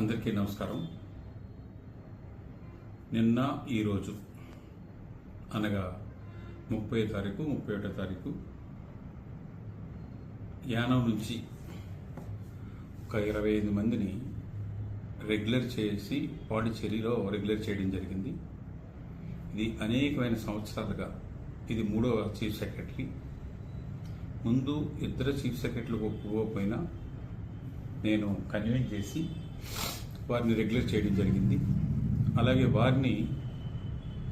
అందరికీ నమస్కారం. నిన్న ఈరోజు అనగా ముప్పై తారీఖు ముప్పై ఒకటో తారీఖు యానం నుంచి ఒక ఇరవై ఐదు మందిని రెగ్యులర్ చేసి పాండిచ్చేరిలో రెగ్యులర్ చేయడం జరిగింది. ఇది అనేకమైన సంవత్సరాలుగా ఇది మూడవ చీఫ్ సెక్రటరీ. ముందు ఇద్దరు చీఫ్ సెక్రటరీలు ఒప్పుకోకపోయినా నేను కన్విన్స్ చేసి వారిని రెగ్యులర్ చేయడం జరిగింది. అలాగే వారిని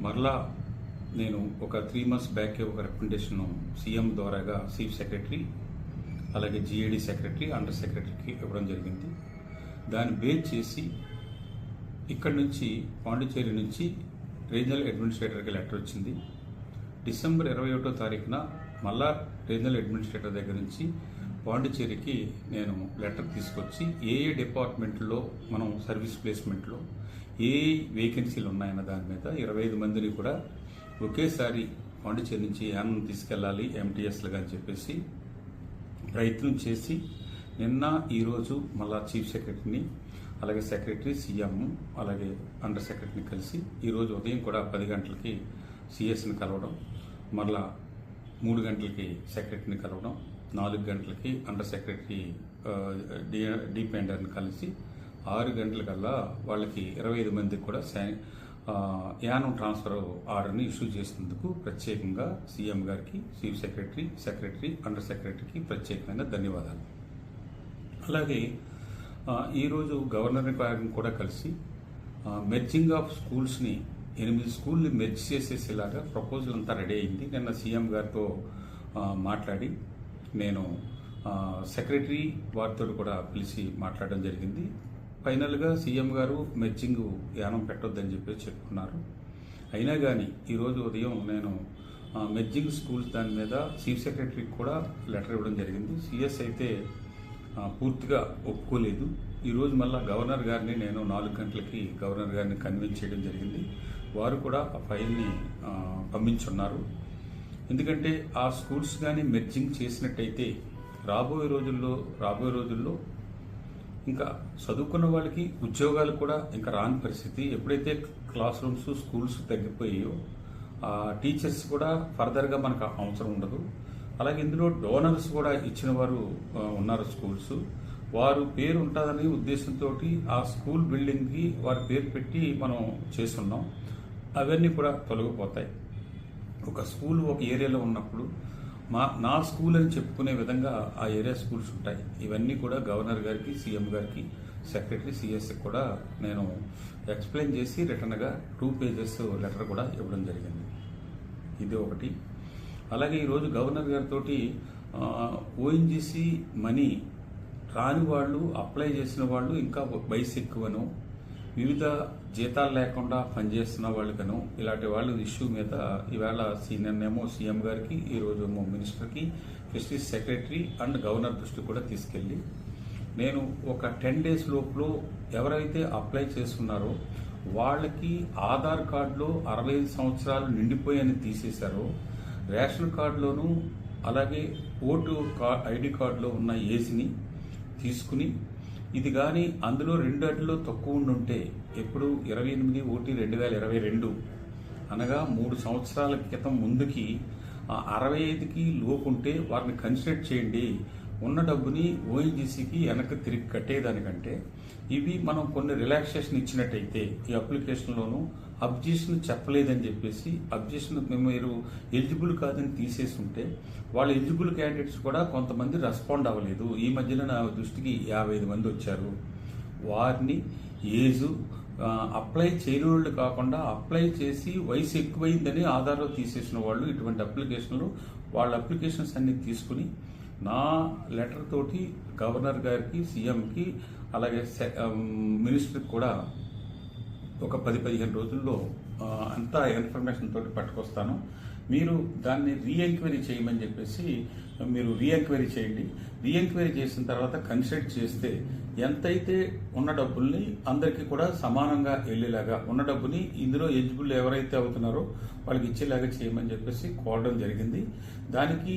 మరలా నేను ఒక త్రీ మంత్స్ బ్యాకే ఒక రికమెండేషన్ సీఎం ద్వారాగా చీఫ్ సెక్రటరీ అలాగే జిఏడి సెక్రటరీ అండర్ సెక్రటరీకి ఇవ్వడం జరిగింది. దాన్ని బేస్ చేసి ఇక్కడి నుంచి పాండిచ్చేరి నుంచి రీజనల్ అడ్మినిస్ట్రేటర్కి లెటర్ వచ్చింది. డిసెంబర్ ఇరవై ఒకటో తారీఖున మళ్ళా రీజనల్ అడ్మినిస్ట్రేటర్ దగ్గర నుంచి పాండిచ్చేరికి నేను లెటర్ తీసుకొచ్చి ఏ ఏ డిపార్ట్మెంట్లో మనం సర్వీస్ ప్లేస్మెంట్లో ఏ వేకెన్సీలు ఉన్నాయన్న దాని మీద ఇరవై ఐదు మందిని కూడా ఒకేసారి పాండిచ్చేరి నుంచి యానం తీసుకెళ్ళాలి ఎంటీఎస్లుగా అని చెప్పేసి ప్రయత్నం చేసి నిన్న ఈరోజు మళ్ళా చీఫ్ సెక్రటరీని అలాగే సెక్రటరీ సీఎం అలాగే అండర్ సెక్రటరీని కలిసి ఈరోజు ఉదయం కూడా పది గంటలకి సిఎస్ని కలవడం మళ్ళా మూడు గంటలకి సెక్రటరీని కలవడం నాలుగు గంటలకి అండర్ సెక్రటరీ డి డిపెండర్ని కలిసి ఆరు గంటలకల్లా వాళ్ళకి ఇరవై ఐదు మందికి కూడా యానం ట్రాన్స్ఫర్ ఆర్డర్ని ఇష్యూ చేసినందుకు ప్రత్యేకంగా సీఎం గారికి చీఫ్ సెక్రటరీ సెక్రటరీ అండర్ సెక్రటరీకి ప్రత్యేకమైన ధన్యవాదాలు. అలాగే ఈరోజు గవర్నర్ గారిని కూడా కలిసి మెర్జింగ్ ఆఫ్ స్కూల్స్ని ఎనిమిది స్కూల్ని మెర్జ్ చేసేసేలాగా ప్రపోజల్ అంతా రెడీ అయింది. నిన్న సీఎం గారితో మాట్లాడి నేను సెక్రటరీ వారితో కూడా పిలిచి మాట్లాడడం జరిగింది. ఫైనల్గా సీఎం గారు మెర్జింగ్ యానం పెట్టొద్దని చెప్పేసి చెప్పుకున్నారు. అయినా కానీ ఈరోజు ఉదయం నేను మెర్జింగ్ స్కూల్స్ దాని మీద చీఫ్ సెక్రటరీకి కూడా లెటర్ ఇవ్వడం జరిగింది. సిఎస్ అయితే పూర్తిగా ఒప్పుకోలేదు. ఈరోజు మళ్ళా గవర్నర్ గారిని నేను నాలుగు గంటలకి గవర్నర్ గారిని కన్విన్స్ చేయడం జరిగింది. వారు కూడా ఆ ఫైల్ని పంపించున్నారు. ఎందుకంటే ఆ స్కూల్స్ కానీ మెర్జింగ్ చేసినట్టయితే రాబోయే రోజుల్లో రాబోయే రోజుల్లో ఇంకా చదువుకున్న వాళ్ళకి ఉద్యోగాలు కూడా ఇంకా రాని పరిస్థితి. ఎప్పుడైతే క్లాస్ రూమ్స్ స్కూల్స్ తగ్గిపోయాయో ఆ టీచర్స్ కూడా ఫర్దర్గా మనకు అవసరం ఉండదు. అలాగే ఇందులో డోనర్స్ కూడా ఇచ్చిన వారు ఉన్నారు స్కూల్స్. వారు పేరు ఉంటుందని ఉద్దేశంతో ఆ స్కూల్ బిల్డింగ్కి వారి పేరు పెట్టి మనం చేస్తున్నాం. అవన్నీ కూడా తొలగిపోతాయి. ఒక స్కూల్ ఒక ఏరియాలో ఉన్నప్పుడు మా నా స్కూల్ అని చెప్పుకునే విధంగా ఆ ఏరియా స్కూల్స్ ఉంటాయి. ఇవన్నీ కూడా గవర్నర్ గారికి సీఎం గారికి సెక్రటరీ సిఎస్ కూడా నేను ఎక్స్ప్లెయిన్ చేసి రిటర్న్గా టూ పేజెస్ లెటర్ కూడా ఇవ్వడం జరిగింది. ఇది ఒకటి. అలాగే ఈరోజు గవర్నర్ గారితో ఓఎన్జీసీ మనీ రాని వాళ్ళు అప్లై చేసిన వాళ్ళు ఇంకా వయసు ఎక్కువను వివిధ జీతాలు లేకుండా పనిచేస్తున్న వాళ్ళకను ఇలాంటి వాళ్ళ ఇష్యూ మీద ఈవేళ సీనియర్ ఏమో సీఎం గారికి ఈరోజు ఏమో మినిస్టర్కి ఫిషరీస్ సెక్రటరీ అండ్ గవర్నర్ దృష్టి కూడా తీసుకెళ్ళి నేను ఒక టెన్ డేస్ లోపల ఎవరైతే అప్లై చేస్తున్నారో వాళ్ళకి ఆధార్ కార్డులో అరవై ఐదు సంవత్సరాలు నిండిపోయని తీసేశారో రేషన్ కార్డులోనూ అలాగే ఓటు కా ఐడి కార్డులో ఉన్న ఏజ్ని తీసుకుని ఇది కానీ అందులో రెండు అడ్లు తక్కువ ఉండుంటే ఎప్పుడు ఇరవై ఎనిమిది ఒకటి రెండు వేల ఇరవై రెండు అనగా మూడు సంవత్సరాల క్రితం ముందుకి ఆ అరవై ఐదుకి లోపు ఉంటే వారిని కన్సిడర్ చేయండి. ఉన్న డబ్బుని ఓఎన్జీసీకి వెనక్కి తిరిగి కట్టేదానికంటే ఇవి మనం కొన్ని రిలాక్సేషన్ ఇచ్చినట్టయితే ఈ అప్లికేషన్లోనూ అబ్జెక్షన్ చెప్పలేదని చెప్పేసి అబ్జెక్షన్ మీరు ఎలిజిబుల్ కాదని తీసేసి ఉంటే వాళ్ళ ఎలిజిబుల్ క్యాండిడేట్స్ కూడా కొంతమంది రెస్పాండ్ అవ్వలేదు. ఈ మధ్యలో నా దృష్టికి యాభై ఐదు మంది వచ్చారు. వారిని ఏజ్ అప్లై చేయని వాళ్ళు కాకుండా అప్లై చేసి వయసు ఎక్కువైందని ఆధార్లో తీసేసిన వాళ్ళు ఇటువంటి అప్లికేషన్లు వాళ్ళ అప్లికేషన్స్ అన్ని తీసుకుని నా లెటర్ తోటి గవర్నర్ గారికి సీఎంకి అలాగే సె- మినిస్టర్కి కూడా ఒక పది పదిహేను రోజుల్లో అంతా ఇన్ఫర్మేషన్ తోటి పట్టుకొస్తాను. మీరు దాన్ని రీఎంక్వైరీ చేయమని చెప్పేసి మీరు రీఎంక్వైరీ చేయండి. రీఎంక్వైరీ చేసిన తర్వాత కన్సిడర్ చేస్తే ఎంతైతే ఉన్న డబ్బుల్ని అందరికీ కూడా సమానంగా వెళ్ళేలాగా ఉన్న డబ్బుని ఇందులో ఎలిజిబుల్ ఎవరైతే అవుతున్నారో వాళ్ళకి ఇచ్చేలాగా చేయమని చెప్పేసి కోరడం జరిగింది. దానికి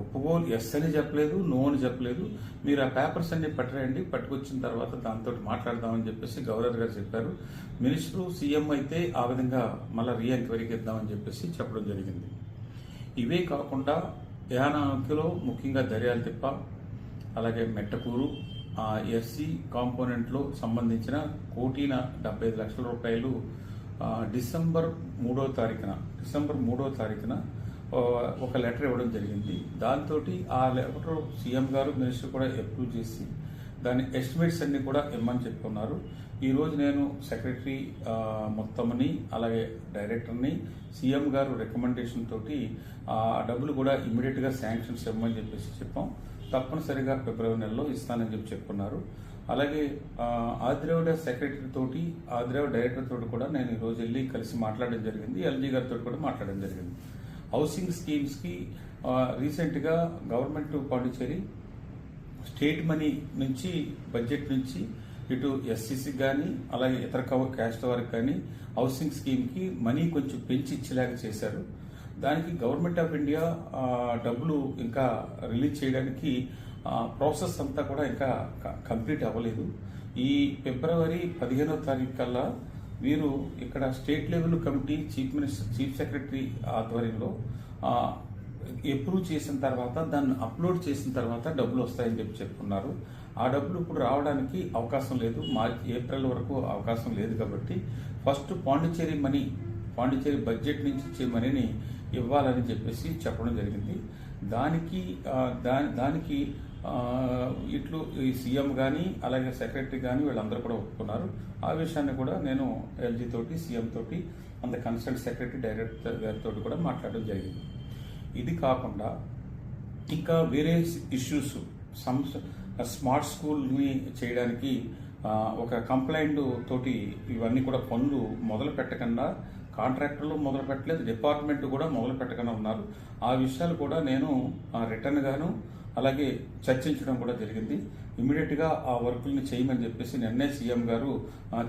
ఒప్పుకోలు ఎస్ అని చెప్పలేదు నో అని చెప్పలేదు. మీరు ఆ పేపర్స్ అన్ని పట్టరండి పట్టుకొచ్చిన తర్వాత దాంతో మాట్లాడదామని చెప్పేసి గవర్నర్ గారు చెప్పారు. మినిస్టర్ సీఎం అయితే ఆ విధంగా మళ్ళీ రీ ఎంక్వైరీకి ఇద్దామని చెప్పేసి చెప్పడం జరిగింది. ఇవే కాకుండా యానాకిలో ముఖ్యంగా దర్యాలు తిప్ప అలాగే మెట్టకూరు ఆ ఎస్సీ కాంపోనెంట్లో సంబంధించిన కోటిన డెబ్బై ఐదు లక్షల రూపాయలు డిసెంబర్ మూడో తారీఖున డిసెంబర్ మూడో తారీఖున ఒక లెటర్ ఇవ్వడం జరిగింది. దాంతో ఆ లెటర్ సీఎం గారు మినిస్టర్ కూడా అప్రూవ్ చేసి దాని ఎస్టిమేట్స్ అన్ని కూడా ఇమ్మని చెప్పుకున్నారు ఈరోజు నేను సెక్రటరీ మొత్తంని అలాగే డైరెక్టర్ని సీఎం గారు రికమెండేషన్ తోటి ఆ డబ్బులు కూడా ఇమ్మీడియట్గా శాంక్షన్స్ ఇవ్వమని చెప్పేసి చెప్పాం. తప్పనిసరిగా ఫిబ్రవరి నెలలో ఇస్తానని చెప్పి చెప్పుకున్నారు అలాగే ఆదిరావిడ సెక్రటరీ తోటి ఆదిరావిడ డైరెక్టర్ తోటి కూడా నేను ఈరోజు వెళ్ళి కలిసి మాట్లాడడం జరిగింది. ఎల్జీ గారితో కూడా మాట్లాడడం జరిగింది. హౌసింగ్ స్కీమ్స్కి రీసెంట్గా గవర్నమెంట్ పాండిచ్చేరి స్టేట్ మనీ నుంచి బడ్జెట్ నుంచి ఇటు ఎస్సీసీకి కానీ అలాగే ఇతర క్యాస్ట్ వారికి కానీ హౌసింగ్ స్కీమ్కి మనీ కొంచెం పెంచి ఇచ్చేలాగా చేశారు. దానికి గవర్నమెంట్ ఆఫ్ ఇండియా డబ్బులు ఇంకా రిలీజ్ చేయడానికి ప్రాసెస్ అంతా కూడా ఇంకా కంప్లీట్ అవ్వలేదు. ఈ ఫిబ్రవరి పదిహేనో తారీఖు కల్లా వీరు ఇక్కడ state level committee chief minister chief secretary ఆధ్వర్యంలో ఎప్రూవ్ అప్రూవ్ చేసిన తర్వాత దాన్ని అప్లోడ్ చేసిన తర్వాత డబ్బులు వస్తాయని చెప్పి చెప్పుకున్నారు. ఆ డబ్బులు ఇప్పుడు రావడానికి అవకాశం లేదు. మార్చి ఏప్రిల్ వరకు అవకాశం లేదు కాబట్టి first Pondicherry money Pondicherry budget నుంచి ఇచ్చే మనీని ఇవ్వాలని చెప్పేసి చెప్పడం జరిగింది. దానికి దా- దానికి ఇట్లు ఈ సీఎం కానీ అలాగే సెక్రటరీ కానీ వీళ్ళందరూ కూడా ఒప్పుకున్నారు. ఆ విషయాన్ని కూడా నేను ఎల్జీ తోటి సీఎం తోటి అంత కన్సల్ట్ సెక్రటరీ డైరెక్టర్ గారితో కూడా మాట్లాడడం జరిగింది. ఇది కాకుండా ఇంకా వేరే ఇష్యూస్ సంస్థ స్మార్ట్ స్కూల్ని చేయడానికి ఒక కంప్లైంట్ తోటి ఇవన్నీ కూడా పనులు మొదలు పెట్టకుండా కాంట్రాక్టర్లు మొదలు పెట్టలేదు డిపార్ట్మెంట్ కూడా మొదలు పెట్టకుండా ఉన్నారు. ఆ విషయాలు కూడా నేను రిటర్న్ గాను అలాగే చర్చించడం కూడా జరిగింది. ఇమీడియట్గా ఆ వర్కుల్ని చేయమని చెప్పేసి నిన్నే సీఎం గారు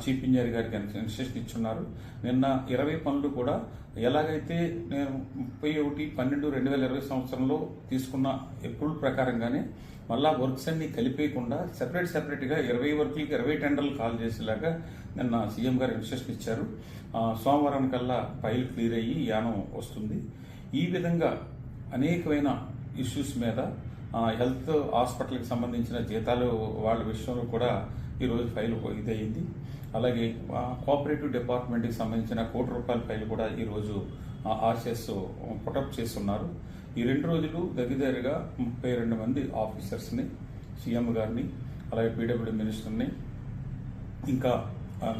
చీఫ్ ఇంజనీర్ గారికి ఇన్స్ట్రక్షన్ ఇచ్చున్నారు. నిన్న ఇరవై పనులు కూడా ఎలాగైతే నేను ముప్పై ఒకటి పన్నెండు రెండు వేల ఇరవై సంవత్సరంలో తీసుకున్న ఎప్పుడు ప్రకారంగానే మళ్ళా వర్క్స్ అన్ని కలిపేయకుండా సెపరేట్ సెపరేట్గా ఇరవై వర్కులకి ఇరవై టెండర్లు కాల్ చేసేలాగా నిన్న సీఎం గారు ఇన్స్ట్రక్షన్ ఇచ్చారు. సోమవారం కల్లా ఫైల్ క్లియర్ అయ్యి యానం వస్తుంది. ఈ విధంగా అనేకమైన ఇష్యూస్ మీద హెల్త్ హాస్పిటల్కి సంబంధించిన జీతాలు వాళ్ళ విషయంలో కూడా ఈరోజు ఫైల్ ఇదయింది అలాగే కోఆపరేటివ్ డిపార్ట్మెంట్కి సంబంధించిన కోటి రూపాయల ఫైల్ కూడా ఈరోజు ఆర్సిఎస్ పుటప్ చేస్తున్నారు. ఈ రెండు రోజులు దగ్గరగా ముప్పై రెండు మంది ఆఫీసర్స్ని సీఎం గారిని అలాగే పీడబ్ల్యూ మినిస్టర్ని ఇంకా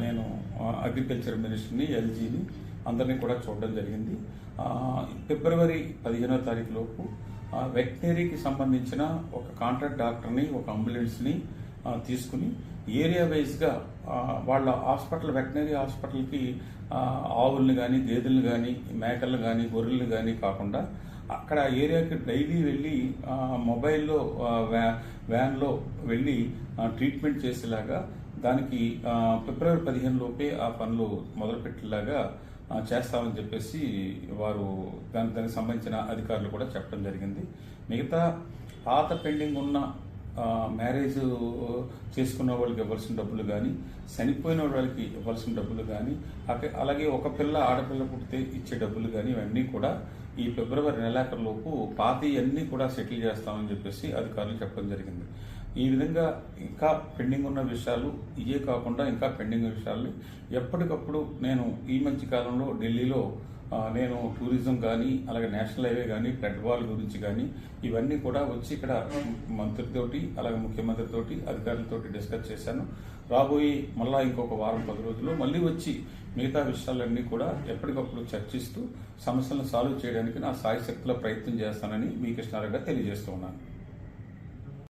నేను అగ్రికల్చర్ మినిస్టర్ని ఎల్జీని అందరినీ కూడా చూడడం జరిగింది. ఫిబ్రవరి పదిహేనో తారీఖు లోపు వెటనరీకి సంబంధించిన ఒక కాంట్రాక్ట్ డాక్టర్ని ఒక అంబులెన్స్ని తీసుకుని ఏరియా వైజ్గా వాళ్ళ హాస్పిటల్ వెటనరీ హాస్పిటల్కి ఆవుల్ని కానీ గేదెలను కానీ మేకలను కానీ గొర్రెలను కానీ కాకుండా అక్కడ ఏరియాకి డైలీ వెళ్ళి మొబైల్లో వ్యా- వ్యాన్లో వెళ్ళి ట్రీట్మెంట్ చేసేలాగా దానికి ఫిబ్రవరి పదిహేను లోపే ఆ పనులు మొదలుపెట్టేలాగా చేస్తామని చెప్పేసి వారు దాని దానికి సంబంధించిన అధికారులు కూడా చెప్పడం జరిగింది. మిగతా పాత పెండింగ్ ఉన్న మ్యారేజ్ చేసుకున్న వాళ్ళకి ఇవ్వాల్సిన డబ్బులు కానీ చనిపోయిన వాళ్ళకి ఇవ్వాల్సిన డబ్బులు కానీ అలాగే ఒక పిల్ల ఆడపిల్ల పుడితే ఇచ్చే డబ్బులు కానీ ఇవన్నీ కూడా ఈ ఫిబ్రవరి నెలాఖరులోపు పాతి అన్నీ కూడా సెటిల్ చేస్తామని చెప్పేసి అధికారులు చెప్పడం జరిగింది. ఈ విధంగా ఇంకా పెండింగ్ ఉన్న విషయాలు ఇవే కాకుండా ఇంకా పెండింగ్ విషయాల్ని ఎప్పటికప్పుడు నేను ఈ మధ్య కాలంలో ఢిల్లీలో నేను టూరిజం కానీ అలాగే నేషనల్ హైవే కానీ ఫ్లడ్ వాల్ గురించి కానీ ఇవన్నీ కూడా వచ్చి ఇక్కడ మంత్రితోటి అలాగే ముఖ్యమంత్రితోటి అధికారులతోటి డిస్కస్ చేశాను. రాబోయే మళ్ళీ ఇంకొక వారం పది రోజుల్లో మళ్ళీ వచ్చి మిగతా విషయాలన్నీ కూడా ఎప్పటికప్పుడు చర్చిస్తూ సమస్యలను సాల్వ్ చేయడానికి నా సాయశక్తిలో ప్రయత్నం చేస్తానని మీ కృష్ణారావు తెలియజేస్తూ ఉన్నాను